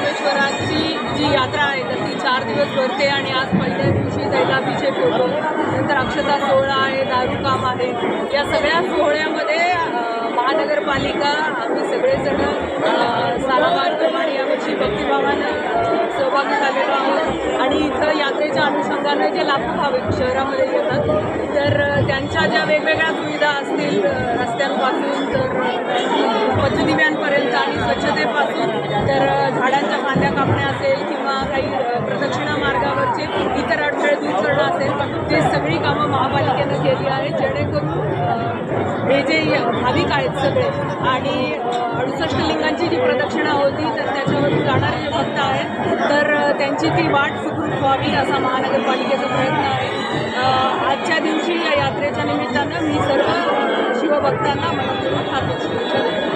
जी यात्रा आहे तर ती चार दिवस भरते आणि आज पहिल्या दिवशी तैलाभिषेक होतो नंतर अक्षता सोहळा आहे दारूकाम आहे. या सगळ्या सोहळ्यामध्ये महानगरपालिका आम्ही सगळेजण सालाबादप्रमाणे यावर्षी भक्तिभावानं सहभागी झालेलो आहोत. आणि इथं यात्रेच्या अनुषंगानं जे लाखो भाविक शहरामध्ये येतात तर त्यांच्या ज्या वेगवेगळ्या सुविधा असतील रस्त्यांपासून तर पथदिव्यांपर्यंत आणि स्वच्छतेपासून कापणे असेल किंवा काही प्रदक्षिणा मार्गावरचे इतर अडथळे दूर करणं असेल ते सगळी कामं महापालिकेनं केली आहेत जेणेकरून हे जे भाविक आहेत सगळे आणि अडुसष्ट लिंगांची जी प्रदक्षिणा होती तर त्याच्यावरून जाणारे जे भक्त आहेत तर त्यांची ती वाट सुखरूप व्हावी असा महानगरपालिकेचा प्रयत्न आहे. आजच्या दिवशी या यात्रेच्या निमित्तानं मी सर्व शिवभक्तांना मनपूर्वक हात शुभेच्छा